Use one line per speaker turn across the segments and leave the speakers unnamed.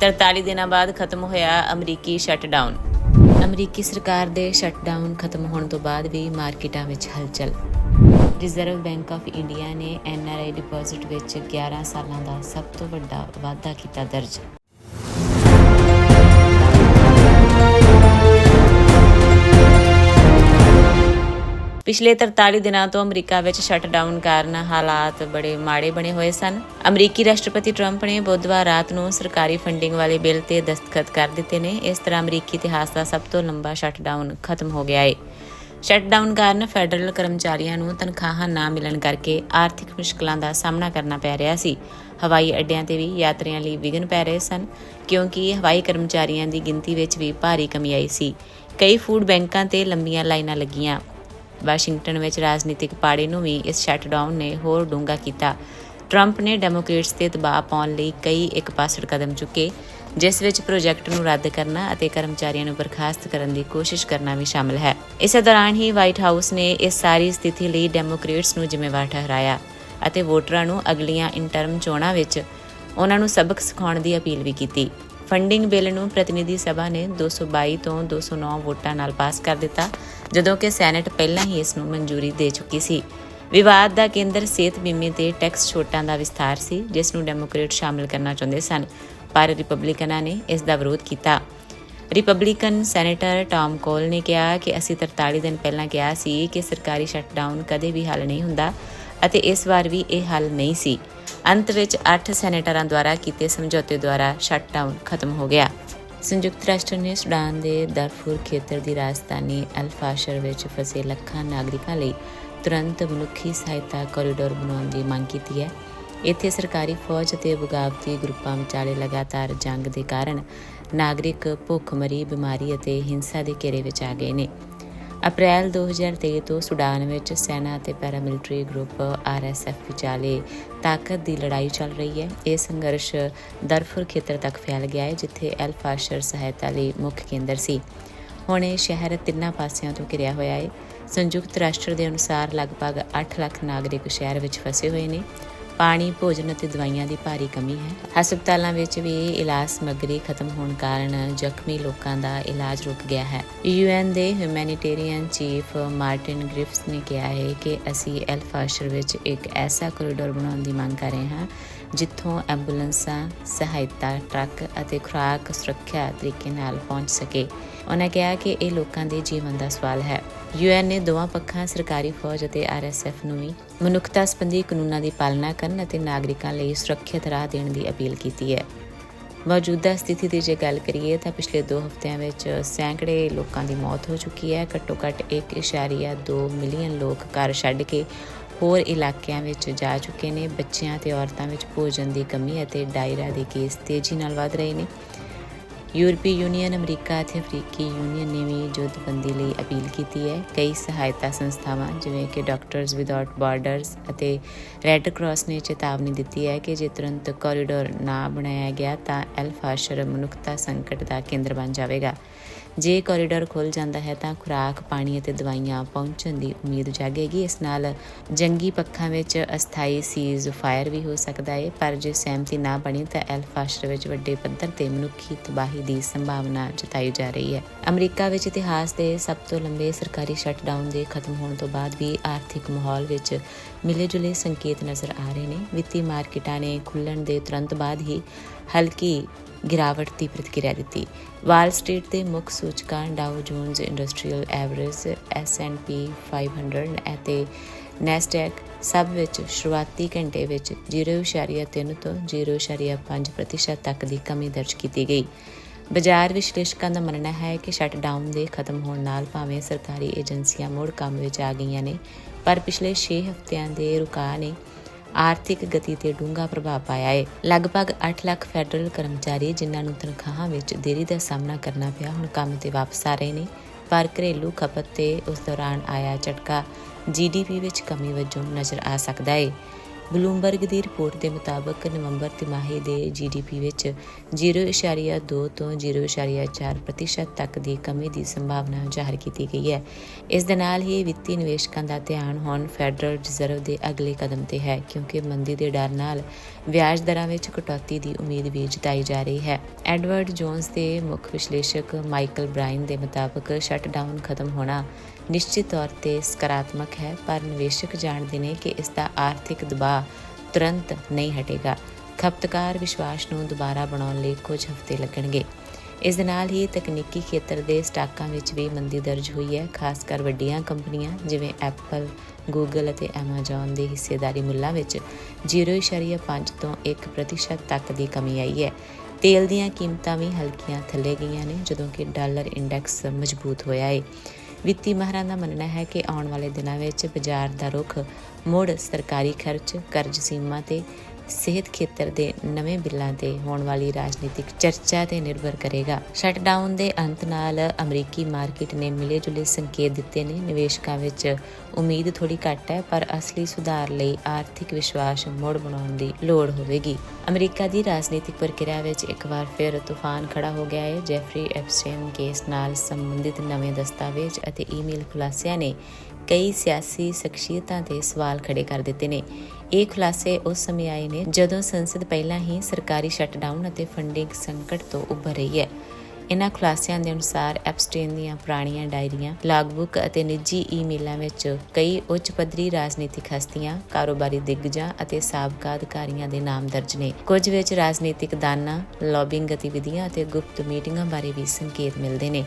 43 ਦਿਨਾਂ ਬਾਅਦ ਖਤਮ ਹੋਇਆ ਅਮਰੀਕੀ ਸ਼ਟਡਾਊਨ ਅਮਰੀਕੀ ਸਰਕਾਰ ਦੇ ਸ਼ਟਡਾਊਨ ਖਤਮ ਹੋਣ ਤੋਂ ਬਾਅਦ ਵੀ ਮਾਰਕੀਟਾਂ ਵਿੱਚ ਹਲਚਲ। ਰਿਜ਼ਰਵ ਬੈਂਕ ਆਫ ਇੰਡੀਆ ਨੇ ਐਨਆਰਆਈ ਡਿਪੋਜ਼ਿਟ ਵਿੱਚ 11 ਸਾਲਾਂ ਦਾ ਸਭ ਤੋਂ ਵੱਡਾ ਵਾਧਾ ਕੀਤਾ ਦਰਜ। ਪਿਛਲੇ 43 ਦਿਨਾਂ ਤੋਂ ਅਮਰੀਕਾ ਵਿੱਚ ਸ਼ਟਡਾਊਨ ਕਾਰਨ ਹਾਲਾਤ ਬੜੇ ਮਾੜੇ ਬਣੇ ਹੋਏ ਸਨ। ਅਮਰੀਕੀ ਰਾਸ਼ਟਰਪਤੀ ਟਰੰਪ ਨੇ ਬੁੱਧਵਾਰ ਰਾਤ ਨੂੰ ਸਰਕਾਰੀ ਫੰਡਿੰਗ ਵਾਲੇ ਬਿੱਲ ਤੇ ਦਸਤਖਤ ਕਰ ਦਿੱਤੇ ਨੇ। ਇਸ ਤਰ੍ਹਾਂ ਅਮਰੀਕੀ ਇਤਿਹਾਸ ਦਾ ਸਭ ਤੋਂ ਲੰਬਾ ਸ਼ਟਡਾਊਨ ਖਤਮ ਹੋ ਗਿਆ ਹੈ ਸ਼ਟਡਾਊਨ ਕਾਰਨ ਫੈਡਰਲ ਕਰਮਚਾਰੀਆਂ ਨੂੰ ਤਨਖਾਹਾਂ ਨਾ ਮਿਲਣ ਕਰਕੇ ਆਰਥਿਕ ਮੁਸ਼ਕਲਾਂ ਦਾ ਸਾਹਮਣਾ ਕਰਨਾ ਪੈ ਰਿਹਾ ਸੀ। ਹਵਾਈ ਅੱਡਿਆਂ ਤੇ ਵੀ ਯਾਤਰੀਆਂ ਲਈ ਵਿਘਨ ਪੈ ਰਹੇ ਸਨ, ਕਿਉਂਕਿ ਹਵਾਈ ਕਰਮਚਾਰੀਆਂ ਦੀ ਗਿਣਤੀ ਵਿੱਚ ਵੀ ਭਾਰੀ ਕਮੀ ਆਈ ਸੀ। ਕਈ ਫੂਡ ਬੈਂਕਾਂ ਤੇ ਲੰਬੀਆਂ ਲਾਈਨਾਂ ਲੱਗੀਆਂ। ਵਾਸ਼ਿੰਗਟਨ ਵਿੱਚ ਰਾਜਨੀਤਿਕ ਪਾੜੇ ਨੂੰ ਵੀ ਇਸ ਸ਼ਟਡਾਊਨ ਨੇ ਹੋਰ ਡੂੰਘਾ ਕੀਤਾ। ਟਰੰਪ ਨੇ ਡੈਮੋਕ੍ਰੇਟਸ ਤੇ ਦਬਾਅ ਪਾਉਣ ਲਈ ਕਈ ਇੱਕ ਕਦਮ ਚੁੱਕੇ, ਜਿਸ ਵਿੱਚ ਪ੍ਰੋਜੈਕਟ ਨੂੰ ਰੱਦ ਕਰਨਾ ਅਤੇ ਕਰਮਚਾਰੀਆਂ ਨੂੰ ਬਰਖਾਸਤ ਕਰਨ ਦੀ ਕੋਸ਼ਿਸ਼ ਕਰਨਾ ਵੀ ਸ਼ਾਮਲ ਹੈ। ਇਸੇ ਦੌਰਾਨ ਹੀ ਵਾਈਟ ਹਾਊਸ ਨੇ ਇਸ ਸਾਰੀ ਸਥਿਤੀ ਲਈ ਡੈਮੋਕ੍ਰੇਟਸ ਨੂੰ ਜ਼ਿੰਮੇਵਾਰ ਠਹਿਰਾਇਆ ਅਤੇ ਵੋਟਰਾਂ ਨੂੰ ਅਗਲੀਆਂ ਇੰਟਰਮ ਚੋਣਾਂ ਵਿੱਚ ਉਹਨਾਂ ਨੂੰ ਸਬਕ ਸਿਖਾਉਣ ਦੀ ਅਪੀਲ ਵੀ ਕੀਤੀ। ਫੰਡਿੰਗ ਬਿੱਲ ਨੂੰ ਪ੍ਰਤੀਨਿਧੀ ਸਭਾ ਨੇ 222 ਤੋਂ 209 ਵੋਟਾਂ ਨਾਲ ਪਾਸ ਕਰ ਦਿੱਤਾ ਜਦੋਂ ਕਿ ਸੈਨੇਟ ਪਹਿਲਾਂ ਹੀ ਇਸ ਨੂੰ ਮਨਜ਼ੂਰੀ ਦੇ ਚੁੱਕੀ ਸੀ। ਵਿਵਾਦ ਦਾ ਕੇਂਦਰ ਸਿਹਤ ਬੀਮੇ ਤੇ ਟੈਕਸ ਛੋਟਾਂ ਦਾ ਵਿਸਥਾਰ ਸੀ, ਜਿਸ ਨੂੰ ਡੈਮੋਕ੍ਰੇਟ ਸ਼ਾਮਲ ਕਰਨਾ ਚਾਹੁੰਦੇ ਸਨ, ਪਰ ਰਿਪਬਲਿਕਨਾਂ ਨੇ ਇਸ ਦਾ ਵਿਰੋਧ ਕੀਤਾ। ਰਿਪਬਲਿਕਨ ਸੈਨੇਟਰ ਟਾਮ ਕੋਲ ਨੇ ਕਿਹਾ ਕਿ ਅਸੀਂ 43 ਦਿਨ ਪਹਿਲਾਂ ਕਿਹਾ ਸੀ ਕਿ ਸਰਕਾਰੀ ਸ਼ਟਡਾਊਨ ਕਦੇ ਵੀ ਹੱਲ ਨਹੀਂ ਹੁੰਦਾ ਅਤੇ ਇਸ ਵਾਰ ਵੀ ਇਹ ਹੱਲ ਨਹੀਂ ਸੀ। ਅੰਤ ਵਿੱਚ 8 ਸੈਨੇਟਰਾਂ ਦੁਆਰਾ ਕੀਤੇ ਸਮਝੌਤੇ ਦੁਆਰਾ ਸ਼ਟਡਾਊਨ ਖਤਮ ਹੋ ਗਿਆ। ਸੰਯੁਕਤ ਰਾਸ਼ਟਰ ਨੇ ਸੁਡਾਨ ਦੇ ਦਰਫੂਰ ਖੇਤਰ ਦੀ ਰਾਜਧਾਨੀ ਅਲਫਾਸ਼ਰ ਵਿੱਚ ਫਸੇ ਲੱਖਾਂ ਨਾਗਰਿਕਾਂ ਲਈ ਤੁਰੰਤ ਮਨੁੱਖੀ ਸਹਾਇਤਾ ਕੋਰੀਡੋਰ ਬਣਾਉਣ ਦੀ ਮੰਗ ਕੀਤੀ ਹੈ। ਇੱਥੇ ਸਰਕਾਰੀ ਫੌਜ ਅਤੇ ਬਗਾਵਤੀ ਗਰੁੱਪਾਂ ਵਿਚਾਲੇ ਲਗਾਤਾਰ ਜੰਗ ਦੇ ਕਾਰਨ ਨਾਗਰਿਕ ਭੁੱਖਮਰੀ, ਬਿਮਾਰੀ ਅਤੇ ਹਿੰਸਾ ਦੇ ਘੇਰੇ ਵਿੱਚ ਆ ਗਏ ਨੇ। ਅਪ੍ਰੈਲ 2023 ਤੋਂ ਸੁਡਾਨ ਵਿੱਚ ਸੈਨਾ ਅਤੇ ਪੈਰਾਮਿਲਟਰੀ ਗਰੁੱਪ ਆਰਐਸਐਫ ਵਿਚਾਲੇ ਤਾਕਤ ਦੀ ਲੜਾਈ ਚੱਲ ਰਹੀ ਹੈ। ਇਹ ਸੰਘਰਸ਼ ਦਰਫੁਰ ਖੇਤਰ ਤੱਕ ਫੈਲ ਗਿਆ ਹੈ, ਜਿੱਥੇ ਐਲ ਫਾਸ਼ਰ ਸਹਾਇਤਾ ਲਈ ਮੁੱਖ ਕੇਂਦਰ ਸੀ। ਹੁਣ ਇਹ ਸ਼ਹਿਰ ਤਿੰਨਾਂ ਪਾਸਿਆਂ ਤੋਂ ਘਿਰਿਆ ਹੋਇਆ ਹੈ। ਸੰਯੁਕਤ ਰਾਸ਼ਟਰ ਦੇ ਅਨੁਸਾਰ ਲਗਭਗ 8 ਲੱਖ ਨਾਗਰਿਕ ਸ਼ਹਿਰ ਵਿੱਚ ਫਸੇ ਹੋਏ ਨੇ। ਪਾਣੀ, ਭੋਜਨ ਅਤੇ ਦਵਾਈਆਂ ਦੀ ਭਾਰੀ ਕਮੀ ਹੈ। ਹਸਪਤਾਲਾਂ ਵਿੱਚ ਵੀ ਇਲਾਜ ਸਮੱਗਰੀ ਖਤਮ ਹੋਣ ਕਾਰਨ ਜ਼ਖਮੀ ਲੋਕਾਂ ਦਾ ਇਲਾਜ ਰੁਕ ਗਿਆ ਹੈ। ਯੂਐਨ ਦੇ ਹਿਊਮੈਨਿਟੇਰੀਅਨ ਚੀਫ ਮਾਰਟਿਨ ਗ੍ਰਿਫਸ ਨੇ ਕਿਹਾ ਹੈ ਕਿ ਅਸੀਂ ਐਲਫਾਸ਼ਰ ਵਿੱਚ ਇੱਕ ਐਸਾ ਕੋਰੀਡੋਰ ਬਣਾਉਣ ਦੀ ਮੰਗ ਕਰ ਰਹੇ ਹਾਂ ਜਿੱਥੋਂ ਐਂਬੂਲੈਂਸਾਂ, ਸਹਾਇਤਾ, ਟਰੱਕ ਅਤੇ ਖੁਰਾਕ ਸੁਰੱਖਿਆ ਤਰੀਕੇ ਨਾਲ ਪਹੁੰਚ ਸਕੇ। ਉਹਨਾਂ ਕਿਹਾ ਕਿ ਇਹ ਲੋਕਾਂ ਦੇ ਜੀਵਨ ਦਾ ਸਵਾਲ ਹੈ। ਯੂਐਨ ਨੇ ਦੋਵਾਂ ਪੱਖਾਂ, ਸਰਕਾਰੀ ਫੌਜ ਅਤੇ ਆਰਐਸਐਫ ਨੂੰ ਵੀ ਮਨੁੱਖਤਾ ਸੰਬੰਧੀ ਕਾਨੂੰਨਾਂ ਦੀ ਪਾਲਣਾ ਕਰਨ ਅਤੇ ਨਾਗਰਿਕਾਂ ਲਈ ਸੁਰੱਖਿਅਤ ਰਾਹ ਦੇਣ ਦੀ ਅਪੀਲ ਕੀਤੀ ਹੈ। ਮੌਜੂਦਾ ਸਥਿਤੀ ਦੀ ਜੇ ਗੱਲ ਕਰੀਏ ਤਾਂ ਪਿਛਲੇ 2 ਹਫ਼ਤਿਆਂ ਵਿੱਚ ਸੈਂਕੜੇ ਲੋਕਾਂ ਦੀ ਮੌਤ ਹੋ ਚੁੱਕੀ ਹੈ। ਘੱਟੋ-ਘੱਟ 1.2 ਮਿਲੀਅਨ ਲੋਕ ਘਰ ਛੱਡ ਕੇ ਹੋਰ ਇਲਾਕਿਆਂ ਵਿੱਚ ਜਾ ਚੁੱਕੇ ਨੇ। ਬੱਚਿਆਂ ਤੇ ਔਰਤਾਂ ਵਿੱਚ ਭੋਜਨ ਦੀ ਕਮੀ ਅਤੇ ਡਾਇਰਾ ਦੇ ਕੇਸ ਤੇਜ਼ੀ ਨਾਲ ਵਧ ਰਹੇ ਨੇ। ਯੂਰਪੀ ਯੂਨੀਅਨ, ਅਮਰੀਕਾ ਅਤੇ ਅਫਰੀਕੀ ਯੂਨੀਅਨ ਨੇ ਵੀ ਜੁੱਥਬੰਦੀ ਲਈ ਅਪੀਲ ਕੀਤੀ ਹੈ। ਕਈ ਸਹਾਇਤਾ ਸੰਸਥਾਵਾਂ ਜਿਵੇਂ ਕਿ ਡਾਕਟਰਸ ਵਿਦਆਊਟ ਬਾਰਡਰਸ ਅਤੇ ਰੈੱਡ ਕਰਾਸ ਨੇ ਚੇਤਾਵਨੀ ਦਿੱਤੀ ਹੈ ਕਿ ਜੇ ਤੁਰੰਤ ਕੋਰੀਡੋਰ ਨਾ ਬਣਾਇਆ ਗਿਆ ਤਾਂ ਐਲਫਾਸ਼ਰ ਮਨੁੱਖਤਾ ਸੰਕਟ ਦਾ ਕੇਂਦਰ ਬਣ ਜਾਵੇਗਾ। ਜੇ ਕੋਰੀਡੋਰ ਖੁੱਲ ਜਾਂਦਾ ਹੈ ਤਾਂ ਖੁਰਾਕ, ਪਾਣੀ ਅਤੇ ਦਵਾਈਆਂ ਪਹੁੰਚਣ ਦੀ ਉਮੀਦ ਜਾਗੇਗੀ। ਇਸ ਨਾਲ ਜੰਗੀ ਪੱਖਾਂ ਵਿੱਚ ਅਸਥਾਈ ਸੀਜ਼ ਫਾਇਰ ਵੀ ਹੋ ਸਕਦਾ ਹੈ, ਪਰ ਜੇ ਸਹਿਮਤੀ ਨਾ ਬਣੀ ਤਾਂ ਐਲਫਾਸ਼ਰ ਵਿੱਚ ਵੱਡੇ ਪੱਧਰ ਤੇ ਮਨੁੱਖੀ ਤਬਾਹੀ ਦੀ ਸੰਭਾਵਨਾ ਜਤਾਈ ਜਾ ਰਹੀ ਹੈ। ਅਮਰੀਕਾ ਵਿੱਚ ਇਤਿਹਾਸ ਦੇ ਸਭ ਤੋਂ ਲੰਬੇ ਸਰਕਾਰੀ ਸ਼ਟਡਾਊਨ ਦੇ ਖਤਮ ਹੋਣ ਤੋਂ ਬਾਅਦ ਵੀ ਆਰਥਿਕ ਮਾਹੌਲ ਵਿੱਚ ਮਿਲੇ-ਜੁਲੇ ਸੰਕੇਤ ਨਜ਼ਰ ਆ ਰਹੇ ਨੇ। ਵਿੱਤੀ ਮਾਰਕੀਟਾਂ ਨੇ ਖੁੱਲਣ ਦੇ ਤੁਰੰਤ ਬਾਅਦ ਹੀ ਹਲਕੀ ਗਿਰਾਵਟ ਦੀ ਪ੍ਰਤੀਕਿਰਿਆ ਦਿੱਤੀ। ਵਾਲ ਸਟਰੀਟ ਦੇ ਮੁੱਖ ਸੂਚਕਾਂ Dow Jones Industrial Average S&P 500 ਅਤੇ ਨੈਸਡੈਕ ਸਭ ਵਿੱਚ ਸ਼ੁਰੂਆਤੀ ਘੰਟੇ ਵਿੱਚ 0.3 ਤੋਂ 0.5% ਪ੍ਰਤੀਸ਼ਤ ਤੱਕ ਦੀ ਕਮੀ ਦਰਜ ਕੀਤੀ ਗਈ। ਬਾਜ਼ਾਰ ਵਿਸ਼ਲੇਸ਼ਕਾਂ ਦਾ ਮੰਨਣਾ ਹੈ ਕਿ ਸ਼ਟਡਾਊਨ ਦੇ ਖਤਮ ਹੋਣ ਨਾਲ ਭਾਵੇਂ ਸਰਕਾਰੀ ਏਜੰਸੀਆਂ ਮੁੜ ਕੰਮ ਵਿੱਚ ਆ ਗਈਆਂ ਨੇ, ਪਰ ਪਿਛਲੇ 6 ਹਫ਼ਤਿਆਂ ਦੇ ਰੁਕਾਅ ਨੇ ਆਰਥਿਕ ਗਤੀ ਤੇ ਡੂੰਘਾ ਪ੍ਰਭਾਵ ਪਾਇਆ ਹੈ ਲਗਭਗ 8 ਲੱਖ ਫੈਡਰਲ ਕਰਮਚਾਰੀ ਜਿਨ੍ਹਾਂ ਨੂੰ ਤਨਖਾਹਾਂ ਵਿੱਚ ਦੇਰੀ ਦਾ ਸਾਹਮਣਾ ਕਰਨਾ ਪਿਆ, ਹੁਣ ਕੰਮ ਤੇ ਵਾਪਸ ਆ ਰਹੇ ਨੇ। ਪਰ ਘਰੇਲੂ ਖਪਤ ਤੇ ਉਸ ਦੌਰਾਨ ਆਇਆ ਝਟਕਾ ਜੀਡੀਪੀ ਵਿੱਚ ਕਮੀ ਵਜੋਂ ਨਜ਼ਰ ਆ ਸਕਦਾ ਹੈ ਬਲੂਮਬਰਗ ਦੀ ਰਿਪੋਰਟ ਦੇ ਮੁਤਾਬਕ ਨਵੰਬਰ ਤਿਮਾਹੀ ਦੇ ਜੀਡੀਪੀ ਵਿੱਚ 0.2 ਤੋਂ 0.4 ਪ੍ਰਤੀਸ਼ਤ ਤੱਕ ਦੀ ਕਮੀ ਦੀ ਸੰਭਾਵਨਾ ਜ਼ਾਹਰ ਕੀਤੀ ਗਈ ਹੈ। ਇਸ ਦੇ ਨਾਲ ਹੀ ਵਿੱਤੀ ਨਿਵੇਸ਼ਕਾਂ ਦਾ ਧਿਆਨ ਹੁਣ ਫੈਡਰਲ ਰਿਜ਼ਰਵ ਦੇ ਅਗਲੇ ਕਦਮ ਤੇ ਹੈ, ਕਿਉਂਕਿ ਮੰਦੀ ਦੇ ਡਰ ਨਾਲ ਵਿਆਜ ਦਰਾਂ ਵਿੱਚ ਕਟੌਤੀ ਦੀ ਉਮੀਦ ਵੀ ਜਤਾਈ ਜਾ ਰਹੀ ਹੈ। ਐਡਵਰਡ ਜੋਨਸ ਦੇ ਮੁੱਖ ਵਿਸ਼ਲੇਸ਼ਕ ਮਾਈਕਲ ਬ੍ਰਾਇਨ ਦੇ ਮੁਤਾਬਕ ਸ਼ਟਡਾਊਨ ਖਤਮ ਹੋਣਾ ਨਿਸ਼ਚਿਤ ਤੌਰ ਤੇ ਸਕਾਰਾਤਮਕ ਹੈ, ਪਰ ਨਿਵੇਸ਼ਕ ਜਾਣਦੇ ਨੇ ਕਿ ਇਸ ਦਾ ਆਰਥਿਕ ਦਬਾਅ ਤੁਰੰਤ ਨਹੀਂ ਹਟੇਗਾ। ਖਪਤਕਾਰ ਵਿਸ਼ਵਾਸ ਨੂੰ ਦੁਬਾਰਾ ਬਣਾਉਣ ਲਈ ਕੁਝ ਹਫ਼ਤੇ ਲੱਗਣਗੇ। ਇਸ ਦੇ ਨਾਲ ਹੀ ਤਕਨੀਕੀ ਖੇਤਰ ਦੇ ਸਟਾਕਾਂ ਵਿੱਚ ਵੀ ਮੰਦੀ ਦਰਜ ਹੋਈ ਹੈ, ਖਾਸ ਕਰ ਵੱਡੀਆਂ ਕੰਪਨੀਆਂ ਜਿਵੇਂ ਐਪਲ, ਗੂਗਲ ਅਤੇ ਐਮਾਜ਼ਨ ਦੇ ਹਿੱਸੇਦਾਰੀ ਮੁੱਲਾਂ ਵਿੱਚ 0.5 ਤੋਂ 1% ਤੱਕ ਦੀ ਕਮੀ ਆਈ ਹੈ। ਤੇਲ ਦੀਆਂ ਕੀਮਤਾਂ ਵੀ ਹਲਕੀਆਂ ਥੱਲੇ ਗਈਆਂ ਨੇ, ਜਦੋਂ ਕਿ ਡਾਲਰ ਇੰਡੈਕਸ ਮਜ਼ਬੂਤ ਹੋਇਆ ਹੈ ਵਿੱਤੀ ਮਾਹਰਾਂ ਦਾ ਮੰਨਣਾ ਹੈ ਕਿ ਆਉਣ ਵਾਲੇ ਦਿਨਾਂ ਵਿੱਚ ਬਾਜ਼ਾਰ ਦਾ ਰੁਖ ਮੁੜ ਸਰਕਾਰੀ ਖਰਚ ਕਰਜ਼ ਸੀਮਾ ਤੇ ਸਿਹਤ ਖੇਤਰ ਦੇ ਨਵੇਂ ਬਿੱਲਾਂ ਤੇ ਹੋਣ ਵਾਲੀ ਰਾਜਨੀਤਿਕ ਚਰਚਾ ਤੇ ਨਿਰਭਰ ਕਰੇਗਾ। ਸ਼ਟਡਾਊਨ ਦੇ ਅੰਤ ਨਾਲ ਅਮਰੀਕੀ ਮਾਰਕੀਟ ਨੇ ਮਿਲੇ ਜੁਲੇ ਸੰਕੇਤ ਦਿੱਤੇ ਨੇ। ਨਿਵੇਸ਼ਕਾਂ ਵਿੱਚ ਉਮੀਦ ਥੋੜੀ ਘੱਟ ਹੈ, ਪਰ ਅਸਲੀ ਸੁਧਾਰ ਲਈ ਆਰਥਿਕ ਵਿਸ਼ਵਾਸ ਮੁੜ ਬਣਾਉਣ ਦੀ ਲੋੜ ਹੋਵੇਗੀ। ਅਮਰੀਕਾ ਦੀ ਰਾਜਨੀਤਿਕ ਪ੍ਰਕਿਰਿਆ ਵਿੱਚ ਇੱਕ ਵਾਰ ਫਿਰ ਤੂਫਾਨ ਖੜਾ ਹੋ ਗਿਆ ਹੈ। ਜੈਫਰੀ ਐਪਸਟੇਨ ਕੇਸ ਨਾਲ ਸੰਬੰਧਿਤ ਨਵੇਂ ਦਸਤਾਵੇਜ਼ ਅਤੇ ਈਮੇਲ ਖੁਲਾਸਿਆਂ ਨੇ ਕਈ ਸਿਆਸੀ ਸ਼ਖਸੀਅਤਾਂ ਤੇ ਸਵਾਲ ਖੜੇ ਕਰ ਦਿੱਤੇ ਨੇ। ਇਹ ਖੁਲਾਸੇ ਉਸ ਸਮੇਂ ਆਏ ਨੇ ਜਦੋਂ ਸੰਸਦ ਪਹਿਲਾਂ ਹੀ ਸਰਕਾਰੀ ਸ਼ਟਡਾਊਨ ਅਤੇ ਫੰਡਿੰਗ ਸੰਕਟ ਤੋਂ ਉੱਭਰ ਰਹੀ ਹੈ। ਇਨ੍ਹਾਂ ਖੁਲਾਸਿਆਂ ਦੇ ਅਨੁਸਾਰ ਐਪਸਟੇਨ ਦੀਆਂ ਪੁਰਾਣੀਆਂ ਡਾਇਰੀਆਂ ਲਾਗਬੁੱਕ ਅਤੇ ਨਿੱਜੀ ਈਮੇਲਾਂ ਵਿੱਚ ਕਈ ਉੱਚ ਪੱਧਰੀ ਰਾਜਨੀਤਿਕ ਹਸਤੀਆਂ, ਕਾਰੋਬਾਰੀ ਦਿੱਗਜਾਂ ਅਤੇ ਸਾਬਕਾ ਅਧਿਕਾਰੀਆਂ ਦੇ ਨਾਮ ਦਰਜ ਨੇ। ਕੁਝ ਵਿੱਚ ਰਾਜਨੀਤਿਕ ਦਾਨਾਂ ਲੌਬਿੰਗ ਗਤੀਵਿਧੀਆਂ ਅਤੇ ਗੁਪਤ ਮੀਟਿੰਗਾਂ ਬਾਰੇ ਵੀ ਸੰਕੇਤ ਮਿਲਦੇ ਨੇ।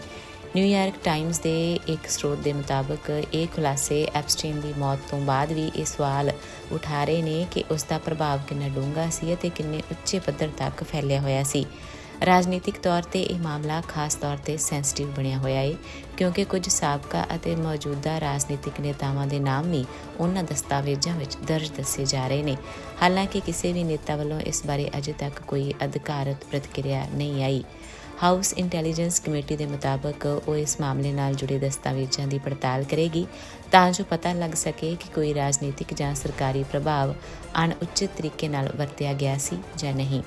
ਨਿਊਯਾਰਕ ਟਾਈਮਜ਼ ਦੇ ਇੱਕ ਸਰੋਤ ਦੇ ਮੁਤਾਬਕ, ਇਹ ਖੁਲਾਸੇ ਐਪਸਟੀਨ ਦੀ ਮੌਤ ਤੋਂ ਬਾਅਦ ਵੀ ਇਹ ਸਵਾਲ ਉਠਾ ਰਹੇ ਨੇ ਕਿ ਉਸ ਦਾ ਪ੍ਰਭਾਵ ਕਿੰਨਾ ਡੂੰਘਾ ਸੀ ਅਤੇ ਕਿੰਨੇ ਉੱਚੇ ਪੱਧਰ ਤੱਕ ਫੈਲਿਆ ਹੋਇਆ ਸੀ। ਰਾਜਨੀਤਿਕ ਤੌਰ ਤੇ ਇਹ ਮਾਮਲਾ ਖਾਸ ਤੌਰ ਤੇ ਸੈਂਸਿਟਿਵ ਬਣਿਆ ਹੋਇਆ ਹੈ ਕਿਉਂਕਿ ਕੁਝ ਸਾਬਕਾ ਅਤੇ ਮੌਜੂਦਾ ਰਾਜਨੀਤਿਕ ਨੇਤਾਵਾਂ ਦੇ ਨਾਮ ਵੀ ਉਹਨਾਂ ਦਸਤਾਵੇਜ਼ਾਂ ਵਿੱਚ ਦਰਜ ਦੱਸੇ ਜਾ ਰਹੇ ਨੇ। ਹਾਲਾਂਕਿ ਕਿਸੇ ਵੀ ਨੇਤਾ ਵੱਲੋਂ ਇਸ ਬਾਰੇ ਅਜੇ ਤੱਕ ਕੋਈ ਅਧਿਕਾਰਤ ਪ੍ਰਤੀਕਿਰਿਆ ਨਹੀਂ ਆਈ। ਹਾਊਸ ਇੰਟੈਲੀਜੈਂਸ ਕਮੇਟੀ ਦੇ ਮੁਤਾਬਕ ਉਹ ਇਸ ਮਾਮਲੇ ਨਾਲ ਜੁੜੇ ਦਸਤਾਵੇਜ਼ਾਂ ਦੀ ਪੜਤਾਲ ਕਰੇਗੀ, ਤਾਂ ਜੋ ਪਤਾ ਲੱਗ ਸਕੇ ਕਿ ਕੋਈ ਰਾਜਨੀਤਿਕ ਜਾਂ ਸਰਕਾਰੀ ਪ੍ਰਭਾਵ ਅਣਉਚਿਤ ਤਰੀਕੇ ਨਾਲ ਵਰਤਿਆ ਗਿਆ ਸੀ ਜਾਂ ਨਹੀਂ।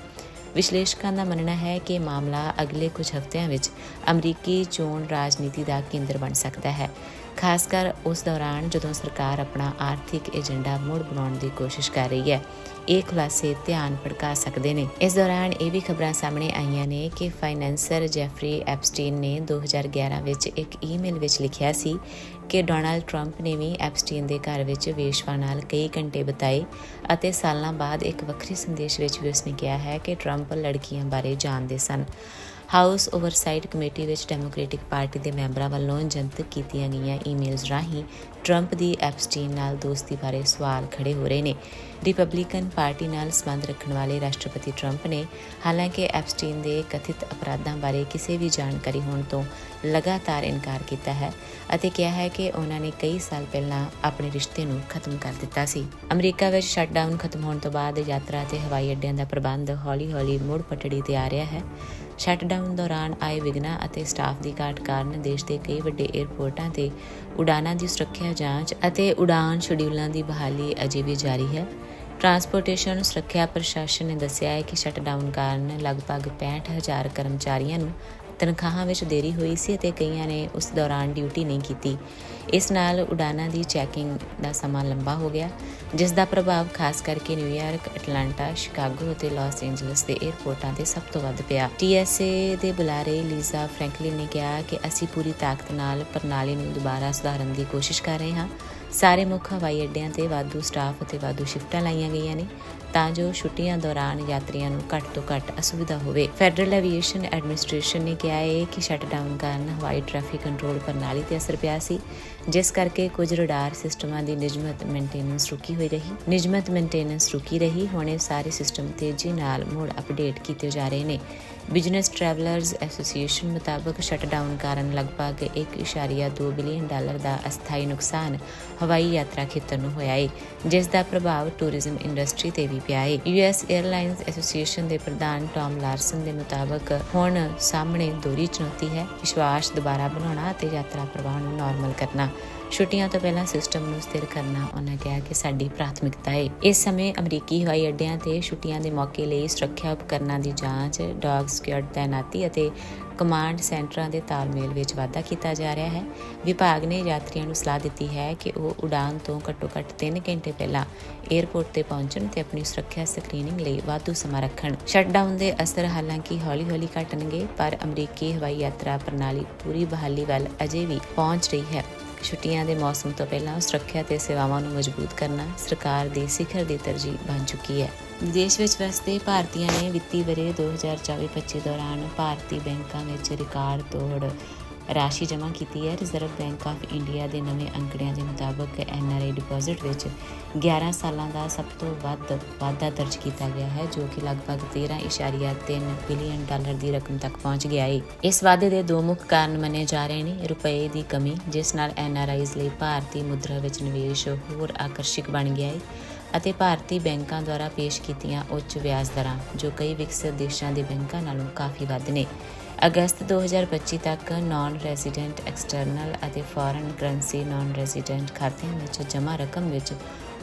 ਵਿਸ਼ਲੇਸ਼ਕਾਂ ਦਾ ਮੰਨਣਾ ਹੈ ਕਿ ਮਾਮਲਾ ਅਗਲੇ ਕੁਝ ਹਫ਼ਤਿਆਂ ਵਿੱਚ ਅਮਰੀਕੀ ਚੋਣ ਰਾਜਨੀਤੀ ਦਾ ਕੇਂਦਰ ਬਣ ਸਕਦਾ ਹੈ। ਖਾਸ ਕਰ ਉਸ ਦੌਰਾਨ ਜਦੋਂ ਸਰਕਾਰ ਆਪਣਾ ਆਰਥਿਕ ਏਜੰਡਾ ਮੁੜ ਬਣਾਉਣ ਦੀ ਕੋਸ਼ਿਸ਼ ਕਰ ਰਹੀ ਹੈ, ਇਹ ਖੁਲਾਸੇ ਧਿਆਨ ਭੜਕਾ ਸਕਦੇ ਨੇ। ਇਸ ਦੌਰਾਨ ਇਹ ਵੀ ਖਬਰਾਂ ਸਾਹਮਣੇ ਆਈਆਂ ਨੇ ਕਿ ਫਾਈਨੈਂਸਰ ਜੈਫਰੀ ਐਪਸਟੀਨ ਨੇ 2011 ਵਿੱਚ ਇੱਕ ਈਮੇਲ ਵਿੱਚ ਲਿਖਿਆ ਸੀ ਕਿ ਡੋਨਾਲਡ ਟਰੰਪ ਨੇ ਵੀ ਐਪਸਟੀਨ ਦੇ ਘਰ ਵਿੱਚ ਵੇਸ਼ਵਾ ਨਾਲ ਕਈ ਘੰਟੇ ਬਿਤਾਏ ਅਤੇ ਸਾਲਾਂ ਬਾਅਦ ਇੱਕ ਵੱਖਰੇ ਸੰਦੇਸ਼ ਵਿੱਚ ਵੀ ਉਸਨੇ ਕਿਹਾ ਹੈ ਕਿ ਟਰੰਪ ਲੜਕੀਆਂ ਬਾਰੇ ਜਾਣਦੇ ਸਨ। ਹਾਊਸ ਓਵਰਸਾਈਟ ਕਮੇਟੀ ਵਿੱਚ ਡੈਮੋਕ੍ਰੈਟਿਕ ਪਾਰਟੀ ਦੇ ਮੈਂਬਰਾਂ ਵੱਲੋਂ ਜਨਤਕ ਕੀਤੀਆਂ ਗਈਆਂ ਈਮੇਲਜ਼ ਰਾਹੀਂ ਟਰੰਪ ਦੀ ਐਪਸਟੀਨ ਨਾਲ ਦੋਸਤੀ ਬਾਰੇ ਸਵਾਲ ਖੜੇ ਹੋ ਰਹੇ ਨੇ। ਰਿਪਬਲਿਕਨ ਪਾਰਟੀ ਨਾਲ ਸੰਬੰਧ ਰੱਖਣ ਵਾਲੇ ਰਾਸ਼ਟਰਪਤੀ ਟਰੰਪ ਨੇ ਹਾਲਾਂਕਿ ਐਪਸਟੀਨ ਦੇ ਕਥਿਤ ਅਪਰਾਧਾਂ ਬਾਰੇ ਕਿਸੇ ਵੀ ਜਾਣਕਾਰੀ ਹੋਣ ਤੋਂ ਲਗਾਤਾਰ ਇਨਕਾਰ ਕੀਤਾ ਹੈ ਅਤੇ ਕਿਹਾ ਹੈ ਕਿ ਉਹਨਾਂ ਨੇ ਕਈ ਸਾਲ ਪਹਿਲਾਂ ਆਪਣੇ ਰਿਸ਼ਤੇ ਨੂੰ ਖਤਮ ਕਰ ਦਿੱਤਾ ਸੀ। ਅਮਰੀਕਾ ਵਿੱਚ ਸ਼ਟਡਾਊਨ ਖਤਮ ਹੋਣ ਤੋਂ ਬਾਅਦ ਯਾਤਰਾ ਤੇ ਹਵਾਈ ਅੱਡਿਆਂ ਦਾ ਪ੍ਰਬੰਧ ਹੌਲੀ-ਹੌਲੀ ਮੁੜ ਪਟੜੀ ਤੇ ਆ ਰਿਹਾ ਹੈ। ਸ਼ਟਡਾਊਨ ਦੌਰਾਨ ਆਏ ਵਿਘਨਾਂ ਅਤੇ ਸਟਾਫ ਦੀ ਘਾਟ ਕਾਰਨ ਦੇਸ਼ ਦੇ ਕਈ ਵੱਡੇ 에ਅਰਪੋਰਟਾਂ ਤੇ ਉਡਾਨਾਂ ਦੀ ਸੁਰੱਖਿਆ ਜਾਂਚ ਅਤੇ ਉਡਾਨ ਸ਼ਡਿਊਲਾਂ ਦੀ ਬਹਾਲੀ ਅਜੇ ਵੀ ਜਾਰੀ ਹੈ। ਟਰਾਂਸਪੋਰਟੇਸ਼ਨ ਸੁਰੱਖਿਆ ਪ੍ਰਸ਼ਾਸਨ ਨੇ ਦੱਸਿਆ ਹੈ ਕਿ ਸ਼ਟਡਾਊਨ ਕਾਰਨ ਲਗਭਗ 65000 ਕਰਮਚਾਰੀਆਂ ਨੂੰ ਤਨਖਾਹਾਂ ਵਿੱਚ ਦੇਰੀ ਹੋਈ ਸੀ ਅਤੇ ਕਈਆਂ ਨੇ ਉਸ ਦੌਰਾਨ ਡਿਊਟੀ ਨਹੀਂ ਕੀਤੀ ਇਸ ਨਾਲ ਉਡਾਨਾਂ ਦੀ ਚੈਕਿੰਗ ਦਾ ਸਮਾਂ ਲੰਬਾ ਹੋ ਗਿਆ ਜਿਸ ਦਾ ਪ੍ਰਭਾਵ ਖਾਸ ਕਰਕੇ ਨਿਊਯਾਰਕ, ਅਟਲਾਂਟਾ, ਸ਼ਿਕਾਗੋ ਅਤੇ ਲਾਸ ਏਂਜਲਸ ਦੇ 에ਅਰਪੋਰਟਾਂ ਤੇ ਸਭ ਤੋਂ ਵੱਧ ਪਿਆ। TSA ਦੇ ਬੁਲਾਰੇ ਲੀਜ਼ਾ ਫ੍ਰੈਂਕਲਿਨ ਨੇ ਕਿਹਾ ਕਿ ਅਸੀਂ ਪੂਰੀ ਤਾਕਤ ਨਾਲ ਪ੍ਰਣਾਲੀ ਨੂੰ ਦੁਬਾਰਾ ਸੁਧਾਰਨ ਦੀ ਕੋਸ਼ਿਸ਼ ਕਰ ਰਹੇ ਹਾਂ। ਸਾਰੇ ਮੁੱਖ ਹਵਾਈ ਅੱਡਿਆਂ ਤੇ ਵਾਧੂ ਸਟਾਫ ਅਤੇ ਵਾਧੂ ਸ਼ਿਫਟਾਂ ਲਾਈਆਂ ਗਈਆਂ ਨੇ ਤਾਂ ਜੋ ਛੁੱਟੀਆਂ ਦੌਰਾਨ ਯਾਤਰੀਆਂ ਨੂੰ ਘੱਟ ਤੋਂ ਘੱਟ ਅਸੁਵਿਧਾ ਹੋਵੇ। ਫੈਡਰਲ ਐਵੀਏਸ਼ਨ ਐਡਮਿਨਿਸਟ੍ਰੇਸ਼ਨ ਨੇ ਕਿਹਾ ਹੈ ਕਿ ਸ਼ਟਡਾਊਨ ਕਾਰਨ ਹਵਾਈ ਟ੍ਰੈਫਿਕ ਕੰਟਰੋਲ ਪ੍ਰਣਾਲੀ ਤੇ ਅਸਰ ਪਿਆ ਸੀ, ਜਿਸ ਕਰਕੇ ਕੁਝ ਰਡਾਰ ਸਿਸਟਮਾਂ ਦੀ ਨਿਯਮਤ ਮੇਨਟੇਨੈਂਸ ਰੁਕੀ ਹੋਈ ਰਹੀ। ਨਿਯਮਤ ਮੇਨਟੇਨੈਂਸ ਰੁਕੀ ਰਹੀ, ਹੁਣ ਇਹ ਸਾਰੇ ਸਿਸਟਮ ਤੇਜ਼ੀ ਨਾਲ ਮੁੜ ਅਪਡੇਟ ਕੀਤੇ ਜਾ ਰਹੇ ਨੇ। ਬਿਜ਼ਨਸ ਟਰੈਵਲਰਸ ਐਸੋਸੀਏਸ਼ਨ ਮੁਤਾਬਕ ਸ਼ਟਡਾਊਨ ਕਾਰਨ ਲਗਭਗ 1.2 ਬਿਲੀਅਨ ਡਾਲਰ ਦਾ ਅਸਥਾਈ ਨੁਕਸਾਨ ਹਵਾਈ ਯਾਤਰਾ ਖੇਤਰ ਨੂੰ ਹੋਇਆ ਹੈ ਜਿਸ ਦਾ ਪ੍ਰਭਾਵ ਟੂਰਿਜ਼ਮ ਇੰਡਸਟਰੀ ਤੇ ਵੀ ਪਿਆ ਹੈ ਯੂਐਸ 에ਅਰਲਾਈਨਸ ਐਸੋਸੀਏਸ਼ਨ ਦੇ ਪ੍ਰਧਾਨ ਟਾਮ ਲਾਰਸਨ ਦੇ ਮੁਤਾਬਕ ਹੁਣ ਸਾਹਮਣੇ ਦੋਹਰੀ ਚੁਣੌਤੀ ਹੈ, ਵਿਸ਼ਵਾਸ ਦੁਬਾਰਾ ਬਣਾਉਣਾ ਅਤੇ ਯਾਤਰਾ ਪ੍ਰਵਾਹ ਨੂੰ ਨਾਰਮਲ ਕਰਨਾ। ਛੁੱਟੀਆਂ ਤੋਂ ਪਹਿਲਾਂ ਸਿਸਟਮ ਨੂੰ ਸਥਿਰ ਕਰਨਾ, ਉਹਨਾਂ ਕਿਹਾ ਕਿ ਸਾਡੀ ਪ੍ਰਾਥਮਿਕਤਾ ਹੈ ਇਸ ਸਮੇਂ ਅਮਰੀਕੀ ਹਵਾਈ ਅੱਡਿਆਂ ਤੇ ਛੁੱਟੀਆਂ ਦੇ ਮੌਕੇ ਲਈ ਸੁਰੱਖਿਆ ਉਪਕਰਨਾਂ ਦੀ ਜਾਂਚ ਡੌਗ ਸਕਿਉਰਡ ਤੈਨਾਤੀ ਅਤੇ ਕਮਾਂਡ ਸੈਂਟਰਾਂ ਦੇ ਤਾਲਮੇਲ ਵਿੱਚ ਵਾਧਾ ਕੀਤਾ ਜਾ ਰਿਹਾ ਹੈ। ਵਿਭਾਗ ਨੇ ਯਾਤਰੀਆਂ ਨੂੰ ਸਲਾਹ ਦਿੱਤੀ ਹੈ ਕਿ ਉਹ ਉਡਾਨ ਤੋਂ ਘੱਟੋ-ਘੱਟ 3 ਘੰਟੇ ਪਹਿਲਾਂ 에ਅਰਪੋਰਟ ਤੇ ਪਹੁੰਚਣ ਤੇ ਆਪਣੀ ਸੁਰੱਖਿਆ ਸਕਰੀਨਿੰਗ ਲਈ ਵਾਧੂ ਸਮਾਂ ਰੱਖਣ। ਸ਼ਟਡਾਊਨ ਦੇ ਅਸਰ ਹਾਲਾਂਕਿ ਹੌਲੀ-ਹੌਲੀ ਘਟਣਗੇ ਪਰ ਅਮਰੀਕੀ ਹਵਾਈ ਯਾਤਰਾ ਪ੍ਰਣਾਲੀ ਪੂਰੀ ਬਹਾਲੀ ਵੱਲ ਅਜੇ ਵੀ ਪਹੁੰਚ ਰਹੀ ਹੈ। ਛੁੱਟੀਆਂ ਦੇ ਮੌਸਮ ਤੋਂ ਪਹਿਲਾਂ ਸੁਰੱਖਿਆ ਤੇ ਸੇਵਾਵਾਂ ਨੂੰ ਮਜ਼ਬੂਤ ਕਰਨਾ ਸਰਕਾਰ ਦੀ ਸਿਖਰ ਦੀ ਤਰਜੀਹ ਬਣ ਚੁੱਕੀ ਹੈ। ਵਿਦੇਸ਼ ਵਿੱਚ ਵਸਦੇ ਭਾਰਤੀਆਂ ਨੇ ਵਿੱਤੀ ਵਰੇ 2024-25 ਦੌਰਾਨ ਭਾਰਤੀ ਬੈਂਕਾਂ ਵਿੱਚ ਰਿਕਾਰਡ ਤੋੜ ਰਾਸ਼ੀ ਜਮ੍ਹਾਂ ਕੀਤੀ ਹੈ। ਰਿਜ਼ਰਵ ਬੈਂਕ ਆਫ ਇੰਡੀਆ ਦੇ ਨਵੇਂ ਅੰਕੜਿਆਂ ਦੇ ਮੁਤਾਬਕ ਐਨਆਰਆਈ ਡਿਪੋਜ਼ਿਟ ਵਿੱਚ 11 ਸਾਲਾਂ ਦਾ ਸਭ ਤੋਂ ਵੱਧ ਵਾਧਾ ਦਰਜ ਕੀਤਾ ਗਿਆ ਹੈ, ਜੋ ਕਿ ਲਗਭਗ 13.3 ਬਿਲੀਅਨ ਡਾਲਰ ਦੀ ਰਕਮ ਤੱਕ ਪਹੁੰਚ ਗਿਆ ਹੈ ਇਸ ਵਾਧੇ ਦੇ ਦੋ ਮੁੱਖ ਕਾਰਨ ਮੰਨੇ ਜਾ ਰਹੇ ਨੇ। ਰੁਪਏ ਦੀ ਕਮੀ, ਜਿਸ ਨਾਲ ਐਨਆਰਆਈਜ਼ ਲਈ ਭਾਰਤੀ ਮੁਦਰਾ ਵਿੱਚ ਨਿਵੇਸ਼ ਹੋਰ ਆਕਰਸ਼ਕ ਬਣ ਗਿਆ ਹੈ ਅਤੇ ਭਾਰਤੀ ਬੈਂਕਾਂ ਦੁਆਰਾ ਪੇਸ਼ ਕੀਤੀਆਂ ਉੱਚ ਵਿਆਜ ਦਰਾਂ, ਜੋ ਕਈ ਵਿਕਸਿਤ ਦੇਸ਼ਾਂ ਦੇ ਬੈਂਕਾਂ ਨਾਲੋਂ ਕਾਫੀ ਵੱਧ ਨੇ। ਅਗਸਤ 2025 ਤੱਕ ਨਾਨ ਰੈਜ਼ੀਡੈਂਟ ਐਕਸਟਰਨਲ ਅਤੇ ਫੋਰਨ ਕਰੰਸੀ ਨਾਨ ਰੈਜ਼ੀਡੈਂਟ ਖਾਤਿਆਂ ਵਿੱਚ ਜਮ੍ਹਾਂ ਰਕਮ ਵਿੱਚ